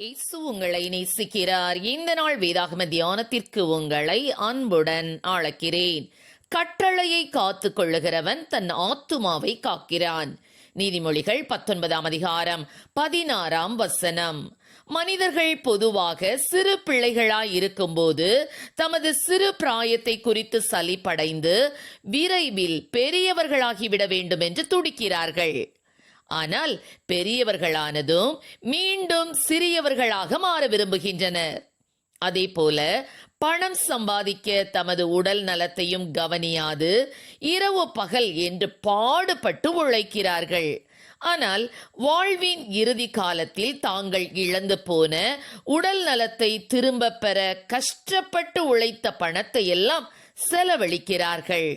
இயேசு உங்களை நேசிக்கிறார். இந்த நாள் வேதாகம தியானத்திற்கு உங்களை அன்புடன் அழைக்கிறேன் கட்டளையை காத்து கொள்ளுகிறவன் தன் ஆத்துமாவை காக்கிறான். நீதிமொழிகள் பத்தொன்பதாம் அதிகாரம் பதினாறாம் வசனம். மனிதர்கள் பொதுவாக சிறு பிள்ளைகளாய் இருக்கும்போது தமது சிறு பிராயத்தை குறித்து சலிப்படைந்து விரைவில் பெரியவர்களாகிவிட வேண்டும் என்று துடிக்கிறார்கள். ஆனால் பெரியவர்களானதும் மீண்டும் சிறியவர்களாக மாற விரும்புகின்றனர். அதே போல பணம் சம்பாதிக்க தமது உடல் நலத்தையும் கவனியாது இரவு பகல் என்று பாடுபட்டு உழைக்கிறார்கள். ஆனால் வாழ்வின் இறுதி காலத்தில் தாங்கள் இழந்து போன உடல் நலத்தை திரும்ப பெற கஷ்டப்பட்டு உழைத்த பணத்தை எல்லாம் செலவழிக்கிறார்கள்.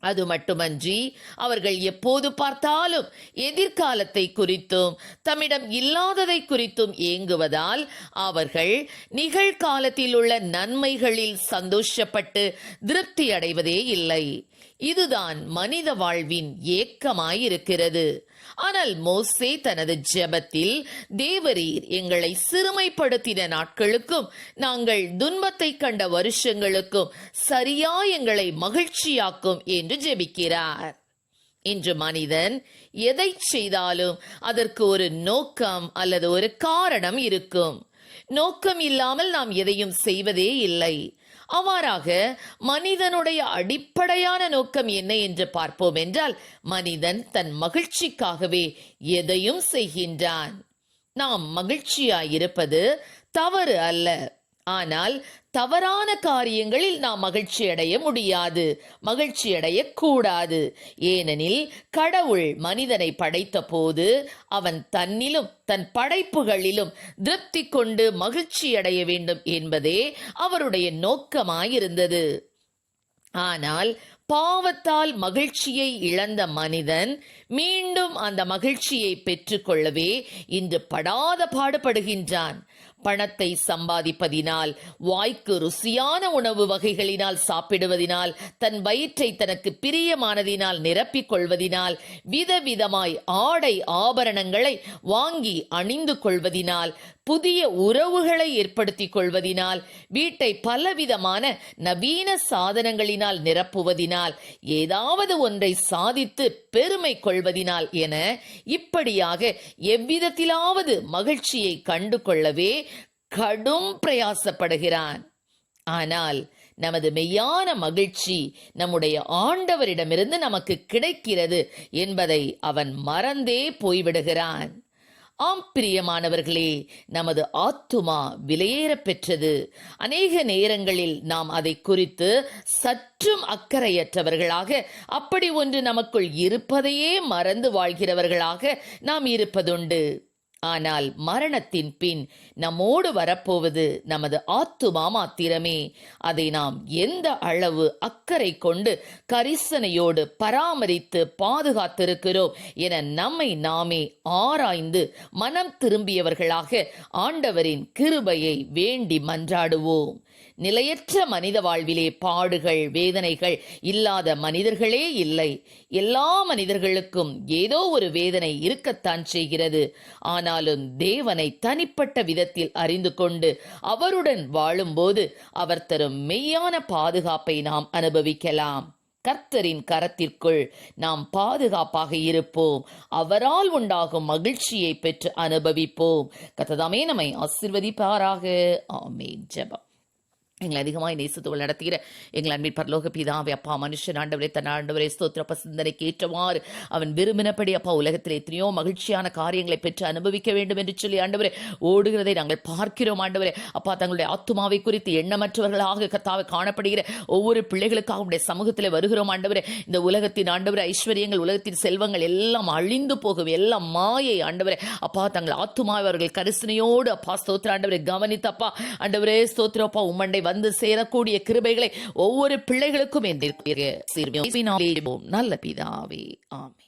அது மட்டுமன்றி அவர்கள் எப்போது பார்த்தாலும் எதிர்காலத்தை குறித்தும் தம்மிடம் இல்லாததை குறித்தும் ஏங்குவதால் அவர்கள் நிகழ்காலத்தில் உள்ள நன்மைகளில் சந்தோஷப்பட்டு திருப்தி அடைவதே இல்லை. இதுதான் மனித வாழ்வின் ஏக்கமாயிருக்கிறது. ஆனால் மோசே தனது ஜெபத்தில் தேவரீர் எங்களை சிறுமைப்படுத்தின நாட்களுக்கும் நாங்கள் துன்பத்தை கண்ட வருஷங்களுக்கும் சரியா எங்களை மகிழ்ச்சியாக்கும் என் என்று ஜெபிக்கிறார். இன்று மனிதன் எதை செய்தாலும் அதற்கு ஒரு நோக்கம் அல்லது ஒரு காரணம் இருக்கும். நோக்கம் இல்லாமல் நாம் எதையும் செய்வதே இல்லை. அவ்வாறாக மனிதனுடைய அடிப்படையான நோக்கம் என்ன என்று பார்ப்போம் என்றால் மனிதன் தன் மகிழ்ச்சிக்காகவே எதையும் செய்கின்றான். நாம் மகிழ்ச்சியாயிருப்பது தவறு அல்ல. ஆனால் தவறான காரியங்களில் நாம் மகிழ்ச்சி அடைய முடியாது மகிழ்ச்சி அடைய கூடாது ஏனெனில் கடவுள் மனிதனை படைத்த போது அவன் தன்னிலும் தன் படைப்புகளிலும் திருப்தி கொண்டு மகிழ்ச்சி அடைய வேண்டும் என்பதே அவருடைய நோக்கமாயிருந்தது. ஆனால் பாவத்தால் மகிழ்ச்சியை இழந்த மனிதன் மீண்டும் அந்த மகிழ்ச்சியை பெற்றுக்கொள்ளவே இன்று படாத பாடுபடுகின்றான். பணத்தை சம்பாதிப்பதினால் வாய்க்கு ருசியான உணவு வகைகளினால் சாப்பிடுவதினால் தன் வயிற்றை தனக்கு பிரியமானதினால் நிரப்பிக் கொள்வதினால் விதவிதமாய் ஆடை ஆபரணங்களை வாங்கி அணிந்து கொள்வதினால் புதிய உறவுகளை ஏற்படுத்திக் கொள்வதினால் வீட்டை பலவிதமான நவீன சாதனங்களினால் நிரப்புவதினால் ஏதாவது ஒன்றை சாதித்து பெருமை கொள்வதினால் என இப்படியாக எவ்விதத்திலாவது மகிழ்ச்சியை கண்டு கொள்ளவே கடும் பிரயாசப்படுகிறான். ஆனால் நமது மெய்யான மகிழ்ச்சி நம்முடைய ஆண்டவரிடமிருந்து நமக்கு கிடைக்கிறது என்பதை அவன் மறந்தே போய்விடுகிறான். ஆம் பிரியமானவர்களே நமது ஆத்துமா விலையேற பெற்றது. அநேக நேரங்களில் நாம் அதை குறித்து சற்றும் அக்கறையற்றவர்களாக அப்படி ஒன்று நமக்குள் இருப்பதையே மறந்து வாழ்கிறவர்களாக நாம் இருப்பதுண்டு. ஆனால் மரணத்தின் பின் நம்மோடு வரப்போவது நமது ஆத்துமா மாத்திரமே அதை நாம் எந்த அளவு அக்கறை கொண்டு கரிசனையோடு பராமரித்து பாதுகாத்திருக்கிறோம் என நம்மை நாமே ஆராய்ந்து மனம் திரும்பியவர்களாக ஆண்டவரின் கிருபையை வேண்டி மன்றாடுவோம். நிலையற்ற மனித வாழ்விலே பாடுகள் வேதனைகள் இல்லாத மனிதர்களே இல்லை. எல்லா மனிதர்களுக்கும் ஏதோ ஒரு வேதனை இருக்கத்தான் செய்கிறது. ஆனாலும் தேவனை தனிப்பட்ட விதத்தில் அறிந்து கொண்டு அவருடன் வாழும்போது அவர் தரும் மெய்யான பாதுகாப்பை நாம் அனுபவிக்கலாம். கர்த்தரின் கரத்திற்குள் நாம் பாதுகாப்பாக இருப்போம். அவரால் உண்டாகும் மகிழ்ச்சியை பெற்று அனுபவிப்போம். கத்ததாமே நம்மை ஆசிர்வதிப்பாராக. ஆமே ஜபம். எங்களை அதிகமாய் நேசத்துவள் நடத்துகிற எங்கள் அன்பின் பரலோக பிதாவை அப்பா மனுஷன் ஆண்டவரே தன் ஆண்டவரே ஸ்தோத்திரப்ப சிந்தனைக்கு ஏற்றவாறு அவன் விரும்பினபடி அப்பா உலகத்தில் எத்தனையோ மகிழ்ச்சியான காரியங்களை பெற்று அனுபவிக்க வேண்டும் என்று சொல்லி ஆண்டவரே ஓடுகிறதை நாங்கள் பார்க்கிறோம் ஆண்டவரே. அப்பா தங்களுடைய ஆத்துமாவை குறித்து எண்ணமற்றவர்களாக கத்தாவை காணப்படுகிற ஒவ்வொரு பிள்ளைகளுக்காக உடைய சமூகத்தில் வருகிறோம் ஆண்டவரே. இந்த உலகத்தின் ஆண்டவரே ஐஸ்வர்யங்கள் உலகத்தின் செல்வங்கள் எல்லாம் அழிந்து போகும் எல்லாம் மாயை ஆண்டவரே. அப்பா தங்கள் ஆத்துமாவை அவர்கள் கரிசனையோடு அப்பா ஸ்தோத்திர ஆண்டவரை கவனித்தப்பா ஆண்டவரே ஸ்தோத்திரப்பா உம்மண்டை வந்து சேரக்கூடிய கிருபைகளை ஒவ்வொரு பிள்ளைகளுக்கும் நல்ல பிதாவே ஆமே